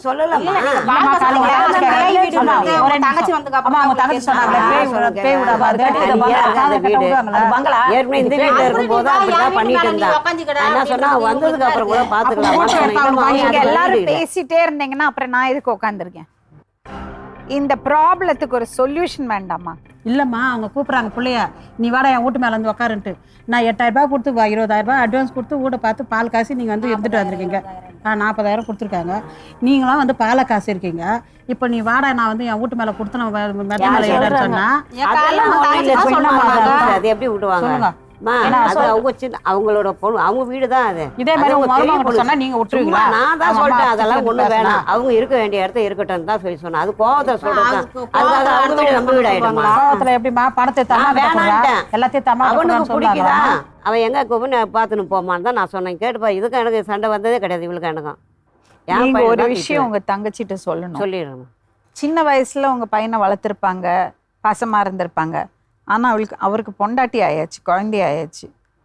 வீடு. வந்து அவங்க தங்கச்சி பேய் விட- இந்த வீடு. ஏற்கனவே வீட்டுல அப்படிதான் பண்ணிட்டு இருந்தா. சொன்னா வந்ததுக்கு அப்புறம் கூட பாத்துக்கலாம். எல்லாரும் வீடு. பேசிட்டே இருந்தீங்கன்னா அப்புறம் நான் இதுக்கு உட்காந்துருக்கேன் இந்த ப்ராப்ளத்துக்கு ஒரு சொல்யூஷன் வேண்டாமா இல்லம்மா அவங்க கூப்பிடுறாங்க பிள்ளைய. நீ வாடா என் வீட்டு மேல வந்து உட்காருன்ட்டு நான் எட்டாயிரம் ரூபாய் கொடுத்து ரூபாய் அட்வான்ஸ் கொடுத்து வீட்டை பார்த்து பால் காசு நீங்க வந்து எடுத்துட்டு வந்திருக்கீங்க. நாற்பதாயிரம் கொடுத்துருக்காங்க. நீங்களாம் வந்து பாலை காசு இருக்கீங்க இப்போ நீ வாடா நான் வந்து என் வீட்டு மேல கொடுத்து நான் மேல சொன்னா. அது எப்படி விடுவாங்க? அவங்க சின்ன அவங்களோட பொண்ணு அவங்க வீடு தான் அது. இதே மாதிரி. சொன்னா நீங்க விட்டுருவீங்களா? நான் தான் சொல்லிட்டேன் அதெல்லாம் பேசினா. வேணாம். அவங்க இருக்க வேண்டிய இடத்த இருக்கட்டும் தான் சொல்லி சொன்னேன். அது சொல்றேன் அதுக்காக அவங்க வீடு நம்ம வீடு ஆயிடுமா? எப்படிமா பணத்தை? வேணான்ட்டேன். எல்லாத்தையும் தம்மா கிட்ட அவனுக்கு பிடிக்குதா? அவன் எங்க கூப்பிட்டு பார்த்துன்னு போமான்னு தான் நான் சொன்னேன். கேட்டுப்பா இதுக்கும் எனக்கு சண்டை வந்ததே கிடையாது இவளுக்கு எனக்கும். நீங்க ஒரு விஷயம் உங்க தங்கச்சிட்ட சொல்லணும். சொல்லிடுறேன் சின்ன வயசுல உங்க பையனை வளர்த்துருப்பாங்க பாசமா இருந்திருப்பாங்க. ஆனால் அவளுக்கு அவருக்கு பொண்டாட்டி ஆயாச்சு குழந்தை ஆயாச்சு.